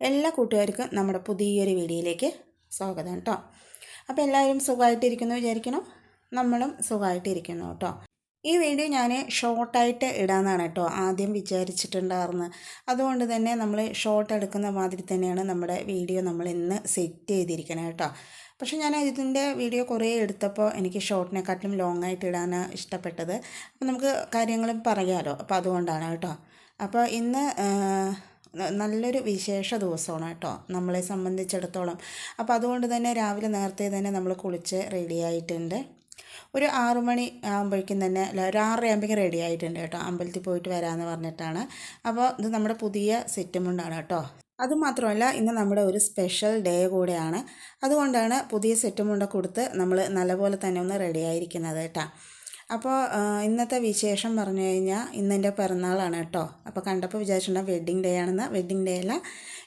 എല്ലാ കൂട്ടുകാർക്കും നമ്മുടെ പുതിയൊരു വീഡിയോയിലേക്ക് സ്വാഗതം കേട്ടോ. അപ്പോൾ എല്ലാവരും സുഖമായിട്ടിരിക്കുന്നു വിചാരിക്കണം നമ്മളും സുഖമായിട്ടിരിക്കുന്നു കേട്ടോ. ഈ വീഡിയോ ഞാൻ ഷോർട്ടായിട്ട് ഇടാമെന്നാണ് കേട്ടോ ആദ്യം വിചാരിച്ചിട്ടുണ്ടായിരുന്നത്. അതുകൊണ്ട് തന്നെ നമ്മൾ ഷോർട്ട് എടുക്കുന്ന മാതിരി തന്നെയാണ് നമ്മുടെ വീഡിയോ നമ്മൾ ഇന്ന് സെറ്റ് ചെയ്തിരിക്കുന്നത് കേട്ടോ. പക്ഷേ ഞാൻ ഇതിന്റെ വീഡിയോ കുറേ എടുത്തപ്പോൾ എനിക്ക് ഷോർട്ടിനെക്കാട്ടിലും ലോങ് ആയിട്ട് ഇടാനാണ് ഇഷ്ടപ്പെട്ടത്. അപ്പോൾ നമുക്ക് കാര്യങ്ങളും പറയാമല്ലോ അപ്പോൾ അതുകൊണ്ടാണ് കേട്ടോ. അപ്പോൾ ഇന്ന് നല്ലൊരു വിശേഷ ദിവസമാണ് കേട്ടോ നമ്മളെ സംബന്ധിച്ചിടത്തോളം. അപ്പോൾ അതുകൊണ്ട് തന്നെ രാവിലെ നേരത്തെ തന്നെ നമ്മൾ കുളിച്ച് റെഡി ആയിട്ടുണ്ട്. ഒരു ആറു മണി ആകുമ്പോഴേക്കും തന്നെ അല്ല ഒരു ആറര ആകുമ്പോഴേക്കും റെഡി ആയിട്ടുണ്ട് കേട്ടോ അമ്പലത്തിൽ പോയിട്ട് വരാമെന്ന് പറഞ്ഞിട്ടാണ്. അപ്പോൾ ഇത് നമ്മുടെ പുതിയ സെറ്റുമുണ്ടാണ് കേട്ടോ. അതുമാത്രമല്ല ഇന്ന് നമ്മുടെ ഒരു സ്പെഷ്യൽ ഡേ കൂടെയാണ്. അതുകൊണ്ടാണ് പുതിയ സെറ്റുമുണ്ട കൊടുത്ത് നമ്മൾ നല്ലപോലെ തന്നെ ഒന്ന് റെഡി ആയിരിക്കുന്നത് കേട്ടോ. അപ്പോൾ ഇന്നത്തെ വിശേഷം പറഞ്ഞു കഴിഞ്ഞാൽ ഇന്നെന്റെ പിറന്നാളാണ് കേട്ടോ. അപ്പോൾ കണ്ടപ്പോൾ വിചാരിച്ചിട്ടുണ്ടാകും വെഡ്ഡിങ് ഡേ ആണെന്ന്. വെഡ്ഡിങ് ഡേ അല്ല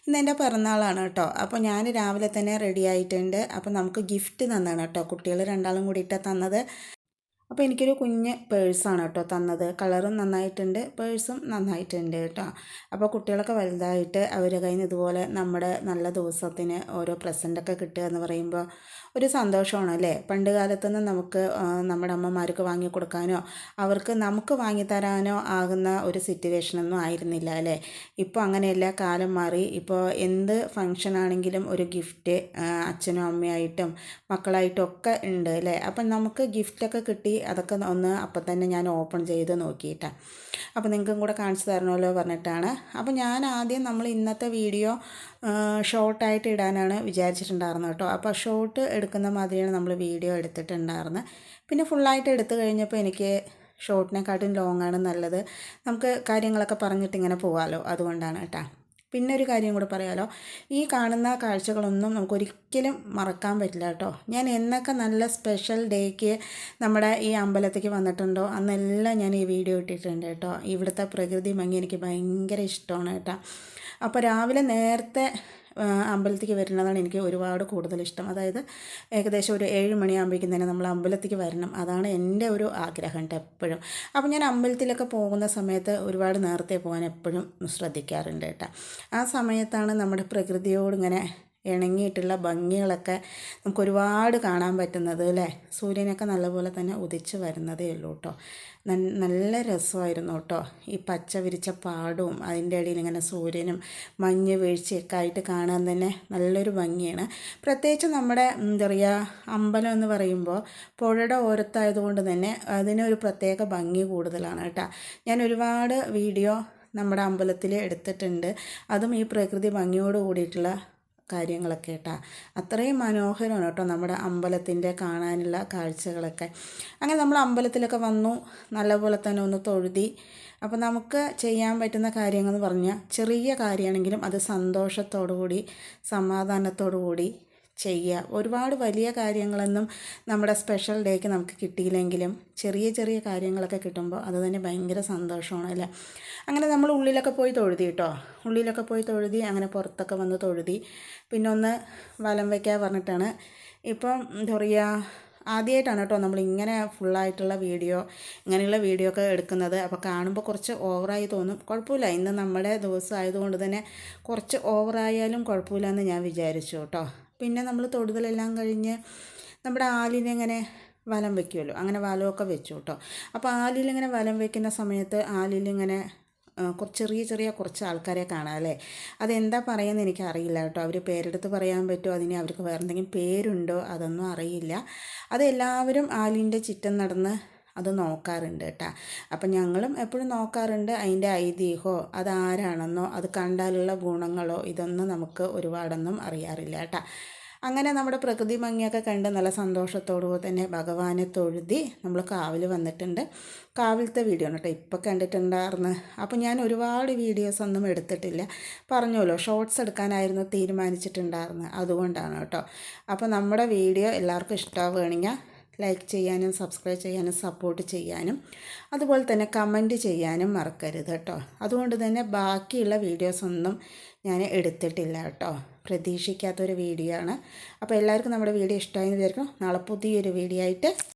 ഇന്ന് എന്റെ പിറന്നാളാണ് കേട്ടോ. അപ്പോൾ ഞാൻ രാവിലെ തന്നെ റെഡി ആയിട്ടുണ്ട്. അപ്പോൾ നമുക്ക് ഗിഫ്റ്റ് തന്നാണ് കേട്ടോ. കുട്ടികൾ രണ്ടാളും കൂടിയിട്ട് തന്നത്. അപ്പോൾ എനിക്കൊരു കുഞ്ഞ് പേഴ്സാണ് കേട്ടോ തന്നത്. കളറും നന്നായിട്ടുണ്ട് പേഴ്സും നന്നായിട്ടുണ്ട് കേട്ടോ. അപ്പോൾ കുട്ടികളൊക്കെ വലുതായിട്ട് അവരുടെ കയ്യിൽ നിന്ന് ഇതുപോലെ നമ്മുടെ നല്ല ദിവസത്തിന് ഓരോ പ്രസന്റൊക്കെ കിട്ടുക എന്ന് പറയുമ്പോൾ ഒരു സന്തോഷമാണ് അല്ലേ? പണ്ട് കാലത്തൊന്നും നമുക്ക് നമ്മുടെ അമ്മമാർക്ക് വാങ്ങി കൊടുക്കാനോ അവർക്ക് നമുക്ക് വാങ്ങിത്തരാനോ ആകുന്ന ഒരു സിറ്റുവേഷനൊന്നും ആയിരുന്നില്ല അല്ലേ? ഇപ്പോൾ അങ്ങനെയല്ല കാലം മാറി. ഇപ്പോൾ എന്ത് ഫങ്ഷൻ ആണെങ്കിലും ഒരു ഗിഫ്റ്റ് അച്ഛനും അമ്മയായിട്ടും മക്കളായിട്ടും ഒക്കെ ഉണ്ട് അല്ലേ? അപ്പം നമുക്ക് ഗിഫ്റ്റൊക്കെ കിട്ടി അതൊക്കെ ഒന്ന് അപ്പം തന്നെ ഞാൻ ഓപ്പൺ ചെയ്ത് നോക്കിയിട്ടാണ് അപ്പോൾ നിങ്ങൾക്കും കൂടെ കാണിച്ചു തരണമല്ലോ പറഞ്ഞിട്ടാണ്. അപ്പോൾ ഞാൻ ആദ്യം നമ്മൾ ഇന്നത്തെ വീഡിയോ ഷോർട്ടായിട്ട് ഇടാനാണ് വിചാരിച്ചിട്ടുണ്ടായിരുന്നത് കേട്ടോ. അപ്പോൾ ഷോർട്ട് എടുക്കുന്ന മാതിരിയാണ് നമ്മൾ വീഡിയോ എടുത്തിട്ടുണ്ടായിരുന്നത്. പിന്നെ ഫുള്ളായിട്ട് എടുത്തു കഴിഞ്ഞപ്പോൾ എനിക്ക് ഷോർട്ടിനെക്കാട്ടും ലോങ്ങാണ് നല്ലത്. നമുക്ക് കാര്യങ്ങളൊക്കെ പറഞ്ഞിട്ട് ഇങ്ങനെ പോകാമല്ലോ അതുകൊണ്ടാണ് കേട്ടോ. പിന്നെ ഒരു കാര്യം കൂടെ പറയാമല്ലോ ഈ കാണുന്ന കാഴ്ചകളൊന്നും നമുക്ക് ഒരിക്കലും മറക്കാൻ പറ്റില്ല കേട്ടോ. ഞാൻ എന്നൊക്കെ നല്ല സ്പെഷ്യൽ ഡേക്ക് നമ്മുടെ ഈ അമ്പലത്തേക്ക് വന്നിട്ടുണ്ടോ? അന്നെല്ലാം ഞാൻ ഈ വീഡിയോ ഇട്ടിട്ടുണ്ട് കേട്ടോ. ഇവിടുത്തെ പ്രകൃതി ഭംഗി എനിക്ക് ഭയങ്കര ഇഷ്ടമാണ് കേട്ടോ. അപ്പോൾ രാവിലെ നേരത്തെ അമ്പലത്തിലേക്ക് വരുന്നതാണ് എനിക്ക് ഒരുപാട് കൂടുതൽ ഇഷ്ടം. അതായത് ഏകദേശം ഒരു ഏഴ് മണിയാകുമ്പോഴേക്കും തന്നെ നമ്മൾ അമ്പലത്തിലേക്ക് വരണം. അതാണ് എന്റെ ഒരു ആഗ്രഹം കേട്ടോ എപ്പോഴും. അപ്പോൾ ഞാൻ അമ്പലത്തിലൊക്കെ പോകുന്ന സമയത്ത് ഒരുപാട് നേരത്തെ പോകാൻ എപ്പോഴും ശ്രദ്ധിക്കാറുണ്ട് കേട്ടോ. ആ സമയത്താണ് നമ്മുടെ പ്രകൃതിയോട് ഇങ്ങനെ ഇണങ്ങിയിട്ടുള്ള ഭംഗികളൊക്കെ നമുക്ക് ഒരുപാട് കാണാൻ പറ്റുന്നത് അല്ലേ? സൂര്യനൊക്കെ നല്ലപോലെ തന്നെ ഉദിച്ച് വരുന്നതേ ഉള്ളൂ കേട്ടോ. നല്ല രസമായിരുന്നു കേട്ടോ. ഈ പച്ച വിരിച്ച പാടവും അതിന്റെ ഇടയിൽ ഇങ്ങനെ സൂര്യനും മഞ്ഞ് വീഴ്ചയൊക്കെ ആയിട്ട് കാണാൻ തന്നെ നല്ലൊരു ഭംഗിയാണ്. പ്രത്യേകിച്ച് നമ്മുടെ എന്താ പറയുക അമ്പലം എന്ന് പറയുമ്പോൾ പുഴയുടെ ഓരത്തായതുകൊണ്ട് തന്നെ അതിനൊരു പ്രത്യേക ഭംഗി കൂടുതലാണ് കേട്ടോ. ഞാൻ ഒരുപാട് വീഡിയോ നമ്മുടെ അമ്പലത്തിൽ എടുത്തിട്ടുണ്ട്. അതും ഈ പ്രകൃതി ഭംഗിയോട് കൂടിയിട്ടുള്ള കാര്യങ്ങളൊക്കെ കേട്ടോ. അത്രയും മനോഹരമാണ് കേട്ടോ നമ്മുടെ അമ്പലത്തിന്റെ കാണാനുള്ള കാഴ്ചകളൊക്കെ. അങ്ങനെ നമ്മൾ അമ്പലത്തിലൊക്കെ വന്നു നല്ലപോലെ തന്നെ ഒന്ന് തൊഴുതി. അപ്പോൾ നമുക്ക് ചെയ്യാൻ പറ്റുന്ന കാര്യങ്ങളെന്ന് പറഞ്ഞാൽ ചെറിയ കാര്യമാണെങ്കിലും അത് സന്തോഷത്തോടു കൂടി സമാധാനത്തോടു കൂടി ചെയ്യുക. ഒരുപാട് വലിയ കാര്യങ്ങളൊന്നും നമ്മുടെ സ്പെഷ്യൽ ഡേക്ക് നമുക്ക് കിട്ടിയില്ലെങ്കിലും ചെറിയ ചെറിയ കാര്യങ്ങളൊക്കെ കിട്ടുമ്പോൾ അത് തന്നെ ഭയങ്കര സന്തോഷമാണ് അല്ലേ? അങ്ങനെ നമ്മൾ ഉള്ളിലൊക്കെ പോയി തൊഴുതി കേട്ടോ ഉള്ളിലൊക്കെ പോയി തൊഴുതി അങ്ങനെ പുറത്തൊക്കെ വന്ന് തൊഴുതി. പിന്നെ ഒന്ന് വലം വയ്ക്കാൻ പറഞ്ഞിട്ടാണ്. ഇപ്പം എന്താ പറയുക ആദ്യമായിട്ടാണ് കേട്ടോ നമ്മൾ ഇങ്ങനെ ഫുള്ളായിട്ടുള്ള വീഡിയോ ഇങ്ങനെയുള്ള വീഡിയോ ഒക്കെ എടുക്കുന്നത്. അപ്പോൾ കാണുമ്പോൾ കുറച്ച് ഓവറായി തോന്നും. കുഴപ്പമില്ല. ഇന്ന് നമ്മുടെ ദിവസം ആയതുകൊണ്ട് തന്നെ കുറച്ച് ഓവറായാലും കുഴപ്പമില്ല എന്ന് ഞാൻ വിചാരിച്ചു കേട്ടോ പിന്നെ നമ്മൾ തൊടുതലെല്ലാം കഴിഞ്ഞ് നമ്മുടെ ആലിനെ ഇങ്ങനെ വലം വെക്കുമല്ലോ. അങ്ങനെ വലമൊക്കെ വെച്ചു കേട്ടോ. അപ്പോൾ ആലിലിങ്ങനെ വലം വെക്കുന്ന സമയത്ത് ആലിലിങ്ങനെ ചെറിയ ചെറിയ കുറച്ച് ആൾക്കാരെ കാണാം അല്ലേ? അതെന്താ പറയുന്നത് എനിക്കറിയില്ല കേട്ടോ. അവർ പേരെടുത്ത് പറയാൻ പറ്റുമോ? അതിന് അവർക്ക് വേറെ എന്തെങ്കിലും പേരുണ്ടോ? അതൊന്നും അറിയില്ല. അതെല്ലാവരും ആലിന്റെ ചുറ്റം നടന്ന് അത് നോക്കാറുണ്ട് കേട്ടോ അപ്പം ഞങ്ങളും എപ്പോഴും നോക്കാറുണ്ട് അതിന്റെ ഐതിഹ്യമോ അതാരാണെന്നോ അത് കണ്ടാലുള്ള ഗുണങ്ങളോ ഇതൊന്നും നമുക്ക് ഒരുപാടൊന്നും അറിയാറില്ല കേട്ടോ അങ്ങനെ നമ്മുടെ പ്രകൃതി ഭംഗിയൊക്കെ കണ്ട് നല്ല സന്തോഷത്തോടു തന്നെ ഭഗവാനെ തൊഴുതി നമ്മൾ കാവിൽ വന്നിട്ടുണ്ട്. കാവിലത്തെ വീഡിയോ ആണ് കേട്ടോ ഇപ്പോൾ കണ്ടിട്ടുണ്ടായിരുന്നു അപ്പോൾ ഞാൻ ഒരുപാട് വീഡിയോസ് ഒന്നും എടുത്തിട്ടില്ല. പറഞ്ഞല്ലോ ഷോർട്സ് എടുക്കാനായിരുന്നു തീരുമാനിച്ചിട്ടുണ്ടായിരുന്നു അതുകൊണ്ടാണ് കേട്ടോ അപ്പോൾ നമ്മുടെ വീഡിയോ എല്ലാവർക്കും ഇഷ്ടമാവുകയാണെങ്കിൽ ലൈക്ക് ചെയ്യാനും സബ്സ്ക്രൈബ് ചെയ്യാനും സപ്പോർട്ട് ചെയ്യാനും അതുപോലെ തന്നെ കമന്റ് ചെയ്യാനും മറക്കരുത് കേട്ടോ അതുകൊണ്ട് തന്നെ ബാക്കിയുള്ള വീഡിയോസൊന്നും ഞാൻ എടുത്തിട്ടില്ല കേട്ടോ പ്രതീക്ഷിക്കാത്തൊരു വീഡിയോ ആണ്. അപ്പോൾ എല്ലാവർക്കും നമ്മുടെ വീഡിയോ ഇഷ്ടമായി എന്ന് വിചാരിക്കണം നാളെ പുതിയൊരു വീഡിയോ ആയിട്ട്